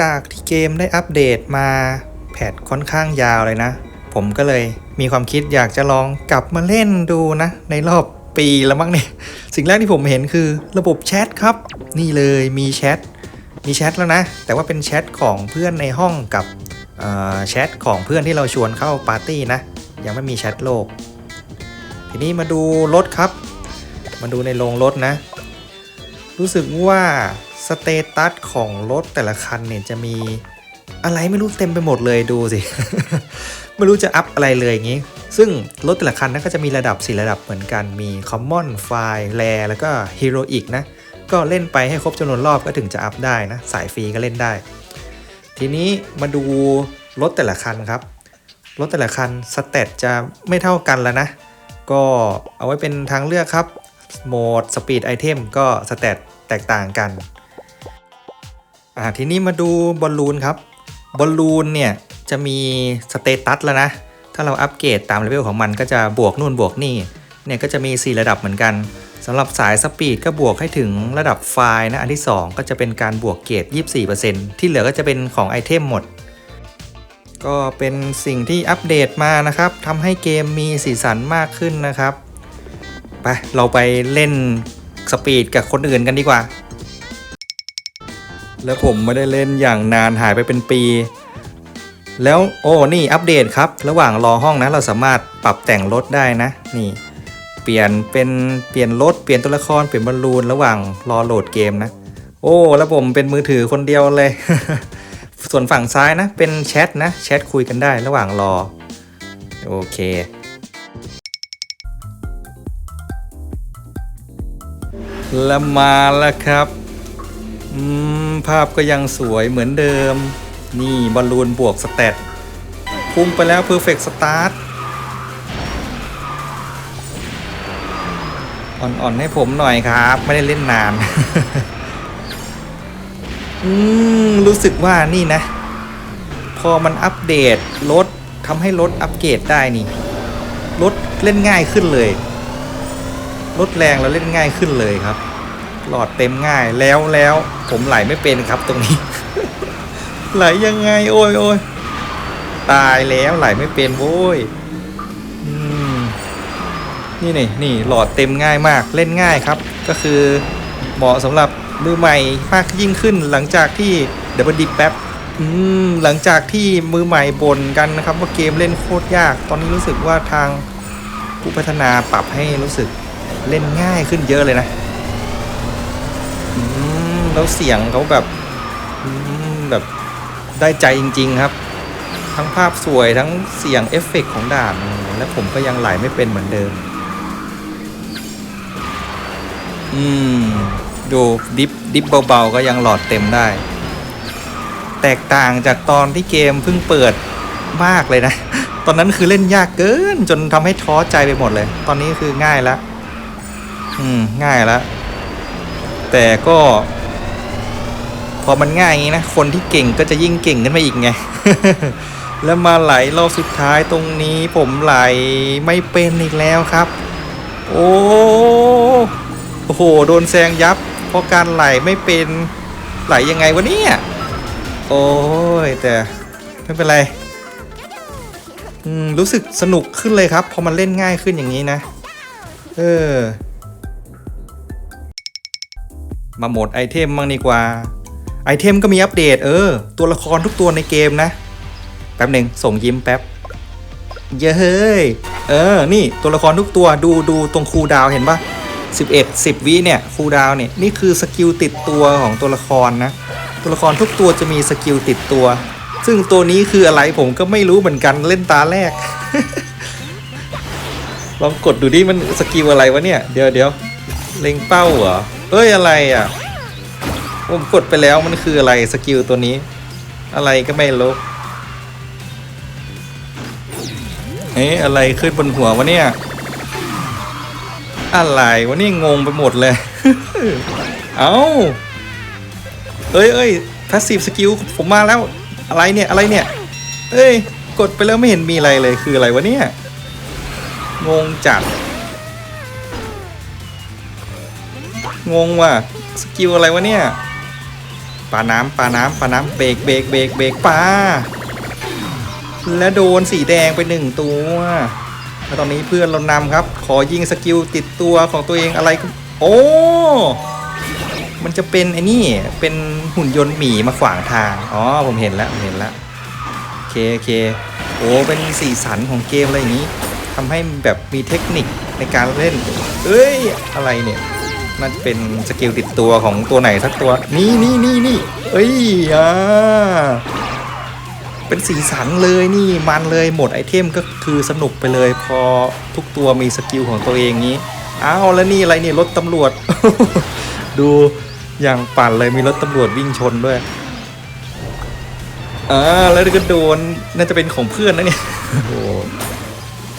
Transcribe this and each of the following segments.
จากที่เกมได้อัปเดตมาแพทค่อนข้างยาวเลยนะ ผมก็เลยมีความคิดอยากจะลองกลับมาเล่นดูนะ ในรอบปีแล้วมั้งเนี่ย สิ่งแรกที่ผมเห็นคือระบบแชทครับ นี่เลยมีแชท มีแชทแล้วนะ แต่ว่าเป็นแชทของเพื่อนในห้องกับแชทของเพื่อนที่เราชวนเข้าปาร์ตี้นะ ยังไม่มีแชทโลก ทีนี้มาดูรถครับ มาดูในโรงรถนะ รู้สึกว่า สเตตัสของรถแต่ละคันเนี่ยจะมีอะไรไม่รู้เต็มไปหมดเลยดูสิ ไม่รู้จะอัพอะไรเลยอย่างนี้ ซึ่งรถแต่ละคันนะก็จะมีระดับ 4 ระดับเหมือนกัน มี Common f i r e Rare แล้วก็ Heroic นะ ก็เล่นไปให้ครบจำนวนรอบก็ถึงจะอัพได้นะ สายฟรีก็เล่นได้ ทีนี้มาดูรถแต่ละคันครับ รถแต่ละคันสเตตจะไม่เท่ากันแล้วนะ ก็เอาไว้เป็นทางเลือกครับ โหมดสปีดไอเทมก็สเตตแตกต่างกัน อ่าทีนี้มาดูบอลลูนครับบอลลูนเนี่ยจะมีสเตตัสแล้วนะ ถ้าเราอัปเกรดตามเลเวลของมันก็จะบวกนู่นบวกนี่เนี่ยก็จะมี 4 ระดับเหมือนกันสำหรับสายสปีดก็บวกให้ถึงระดับไฟล์นะ อันที่ 2 ก็จะเป็นการบวกเกรด24%ที่เหลือก็จะเป็นของไอเทมหมด ก็เป็นสิ่งที่อัปเดตมานะครับทำให้เกมมีสีสันมากขึ้นนะครับ ไป เราไปเล่นสปีดกับคนอื่นกันดีกว่า แล้วผมไม่ได้เล่นอย่างนานหายไปเป็นปี แล้วโอ้นี่อัปเดตครับ ระหว่างรอห้องนะเราสามารถปรับแต่งรถได้นะ นี่ เปลี่ยนเป็นเปลี่ยนรถเปลี่ยนตัวละครเปลี่ยนบอลลูนระหว่างรอโหลดเกมนะ โอ้แล้วผมเป็นมือถือคนเดียวเลย ส่วนฝั่งซ้ายนะ เป็นแชทนะแชทคุยกันได้ระหว่างรอ โอเคแล้วมาแล้วครับ อืม ภาพก็ยังสวยเหมือนเดิม นี่บอลลูนบวกสเตตพุ่งไปแล้ว Perfect Start อ่อนๆให้ผมหน่อยครับ ไม่ได้เล่นนาน อืม รู้สึกว่านี่นะ พอมันอัปเดตรถทำให้รถอัปเกรดได้นี่รถเล่นง่ายขึ้นเลย รถแรงแล้วเล่นง่ายขึ้นเลยครับ หลอดเต็มง่ายแล้วแล้วผมไหลไม่เป็นครับตรงนี้ ไหลยังไง โอ้ยโอ้ยตายแล้วไหลไม่เป็นโว้ยนี่นี่นี่หลอดเต็มง่ายมากเล่นง่ายครับ ก็คือเหมาะสำหรับมือใหม่มากยิ่งขึ้นหลังจากที่เดี๋ยวมันดิแป๊บหลังจากที่มือใหม่บ่นกันนะครับว่าเกมเล่นโคตรยาก ตอนนี้รู้สึกว่าทางผู้พัฒนาปรับให้รู้สึกเล่นง่ายขึ้นเยอะเลยนะ แล้วเสียงเขาแบบแบบได้ใจจริง ๆ ครับ ทั้งภาพสวยทั้งเสียงเอฟเฟกต์ของด่าน และผมก็ยังไหลไม่เป็นเหมือนเดิม อืม ดูดิฟดิฟเบาๆก็ยังหลอดเต็มได้ แตกต่างจากตอนที่เกมเพิ่งเปิดมากเลยนะ ตอนนั้นคือเล่นยากเกิน จนทำให้ท้อใจไปหมดเลย ตอนนี้คือง่ายแล้ว อืม ง่ายแล้ว แต่ก็ พอมันง่ายอย่างนี้นะ คนที่เก่งก็จะยิ่งเก่งขึ้นมาอีกไง แล้วมาไหลรอบสุดท้ายตรงนี้ผมไหลไม่เป็นอีกแล้วครับ โอ้โอ้โห โดนแซงยับ เพราะการไหลไม่เป็นไหลยังไงวะเนี่ย โอ้ยแต่ไม่เป็นไรรู้สึกสนุกขึ้นเลยครับ พอมันเล่นง่ายขึ้นอย่างนี้นะ เออ มาโหมดไอเทมบ้างดีกว่า ไอเทมก็มีอัปเดต เออ ตัวละครทุกตัวในเกมนะ แป๊บหนึ่งส่งยิ้มแป๊บ เย้ย เออ นี่ตัวละครทุกตัวดูดูตรงคูดาวเห็นปะ11 10วิเนี่ยคูดาวเนี่ยนี่คือสกิลติดตัวของตัวละครนะ ตัวละครทุกตัวจะมีสกิลติดตัว ซึ่งตัวนี้คืออะไรผมก็ไม่รู้เหมือนกันเล่นตาแรก ลองกดดูดิมันสกิลอะไรวะเนี่ย เดี๋ยวเดี๋ยวเล็งเป้าเหรอเอ้ยอะไรอะ ผมกดไปแล้วมันคืออะไรสกิลตัวนี้ อะไรก็ไม่รู้เอ๊ะอะไรขึ้นบนหัววะเนี่ย อะไรวะนี่งงไปหมดเลย เอาเอ้ยเอ้ยพาสซีฟสกิลผมมาแล้ว อะไรเนี่ย อะไรเนี่ย เอ้ย กดไปแล้วไม่เห็นมีอะไรเลย คืออะไรวะเนี่ย งงจัด งงว่ะ สกิลอะไรวะเนี่ย ปลาน้ำปลาน้ำปลาน้ำเบรกเบรกเบรกเบรกปลาและโดนสีแดงไปหนึ่งตัวแล้วตอนนี้เพื่อนเรานำครับ ขอยิงสกิลติดตัวของตัวเองอะไรก็โอ้ มันจะเป็นไอ้นี่ เป็นหุ่นยนต์หมีมาขวางทาง อ๋อ ผมเห็นแล้วเห็นแล้วโอเคโอเค โอ้เป็นสีสันของเกมอะไรอย่างนี้ทำให้แบบมีเทคนิคในการเล่น เอ้ย อะไรเนี่ย น่าจะเป็นสกิลติดตัวของตัวไหนสักตัว นี่นี่นี่นี่เอ้ยอ่าเป็นสีสันเลยนี่มันเลยหมดไอเทมก็คือสนุกไปเลยพอทุกตัวมีสกิลของตัวเองนี้อ้าวแล้วนี่อะไรเนี่ยรถตำรวจ ดูอย่างปั่นเลยมีรถตำรวจวิ่งชนด้วยอ่าแล้วก็โดนน่าจะเป็นของเพื่อนนะเนี่ยโอ้โห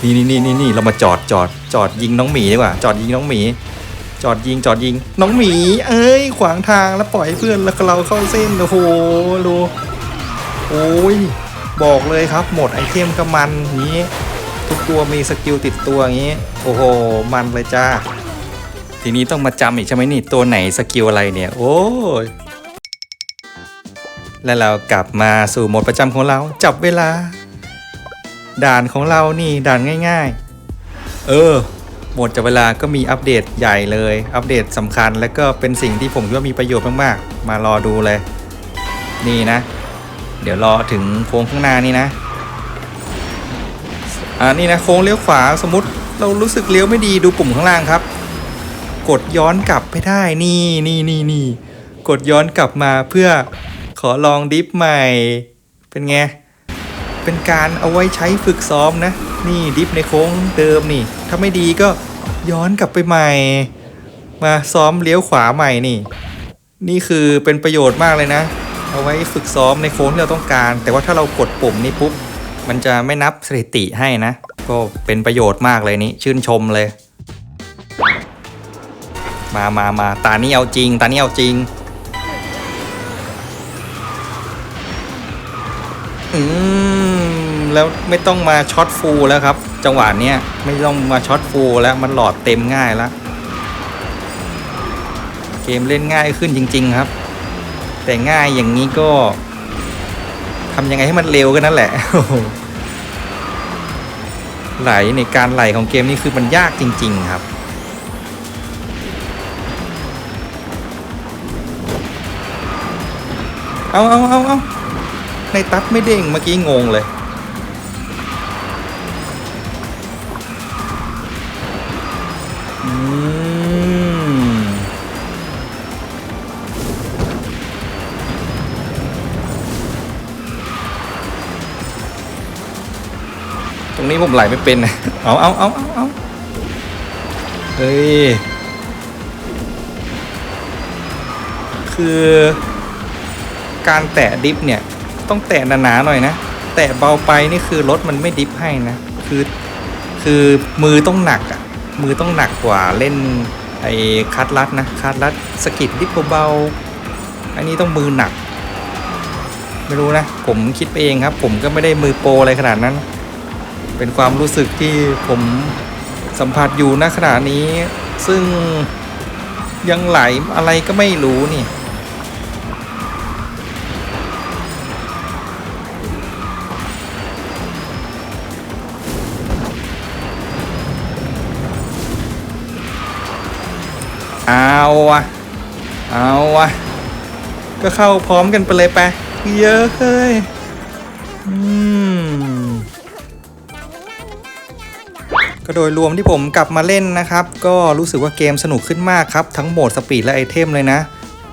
นี่นี่นี่นี่นี่เรามาจอดจอดจอดยิงน้องหมีดีกว่า จอดยิงน้องหมี จอดยิงจอดยิง น้องหมี เอ้ย ขวางทางแล้วปล่อยให้เพื่อนแล้วเราเข้าเส้น โอ้โหดูโอ้ย บอกเลยครับ หมดไอเทมก็มันนี้ ทุกตัวมีสกิลติดตัวอย่างนี้ โอ้โห มันเลยจ้า ทีนี้ต้องมาจำอีกใช่ไหมนี่ ตัวไหนสกิลอะไรเนี่ย โอ้ย และเรากลับมาสู่โหมดประจำของเราจับเวลา ด่านของเรานี่ด่านง่าย ๆ เออ หมดจับเวลาก็มีอัปเดตใหญ่เลย อัปเดตสำคัญ และก็เป็นสิ่งที่ผมคิดว่ามีประโยชน์มากๆ มารอดูเลย นี่นะ เดี๋ยวรอถึงโค้งข้างหน้านี่นะอ่านี่นะโค้งเลี้ยวขวาสมมติเรารู้สึกเลี้ยวไม่ดีดูปุ่มข้างล่างครับ กดย้อนกลับไปได้นี่นี่นี่นี่กดย้อนกลับมาเพื่อขอลองดิฟใหม่ เป็นไง เป็นการเอาไว้ใช้ฝึกซ้อมนะ นี่ดิฟในโค้งเดิมนี่ ถ้าไม่ดีก็ย้อนกลับไปใหม่ มาซ้อมเลี้ยวขวาใหม่นี่ นี่คือเป็นประโยชน์มากเลยนะ เอาไว้ฝึกซ้อมในโค้งที่เราต้องการ แต่ว่าถ้าเรากดปุ่มนี้ปุ๊บมันจะไม่นับสถิติให้นะ ก็เป็นประโยชน์มากเลยนี่ชื่นชมเลย มามามาตานี้เอาจริง ตานี้เอาจริงอืม แล้วไม่ต้องมาช็อตฟูลแล้วครับ จังหวะเนี้ยไม่ต้องมาช็อตฟูลแล้วมันหลอดเต็มง่ายแล้ว เกมเล่นง่ายขึ้นจริง ๆครับ แต่ง่ายอย่างนี้ก็ทำยังไงให้มันเร็วกันนั่นแหละไหลในการไหลของเกมนี้คือมันยากจริง ๆ ครับ เอาเอาเอาเอาในตัดไม่เด้งเมื่อกี้งงเลย ตรงนี้ผมไหลไม่เป็นนะเอาเอาเอาเอาเอาเฮ้ย คือการแตะดิฟเนี่ย ต้องแตะหนาๆหน่อยนะ แตะเบาไปนี่คือรถมันไม่ดิฟให้นะ คือ คือมือต้องหนักอะ่ะ มือต้องหนักกว่าเล่นไอ้คัดลัดนะคัดลัดสกิดดิบเบาๆอันนี้ต้องมือหนัก ไม่รู้นะ ผมคิดไปเองครับ ผมก็ไม่ได้มือโปรอะไรขนาดนั้น เป็นความรู้สึกที่ผมสัมผัสอยู่ณขณะนี้ ซึ่งยังไหลอะไรก็ไม่รู้นี่ เอาวะเอาวะก็เข้าพร้อมกันไปเลยไปเยอะเฮ้ยอืมก็โดยรวมที่ผมกลับมาเล่นนะครับ ก็รู้สึกว่าเกมสนุกขึ้นมากครับ ทั้งโหมดสปีดและไอเทมเลยนะ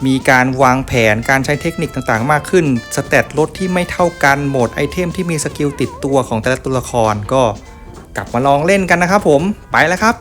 มีการวางแผนการใช้เทคนิคต่างๆ มากขึ้น สเตตรถที่ไม่เท่ากันโหมดไอเทมที่มีสกิลติดตัวของแต่ละตัวละครก็กลับมาลองเล่นกันนะครับผมไปแล้วครับ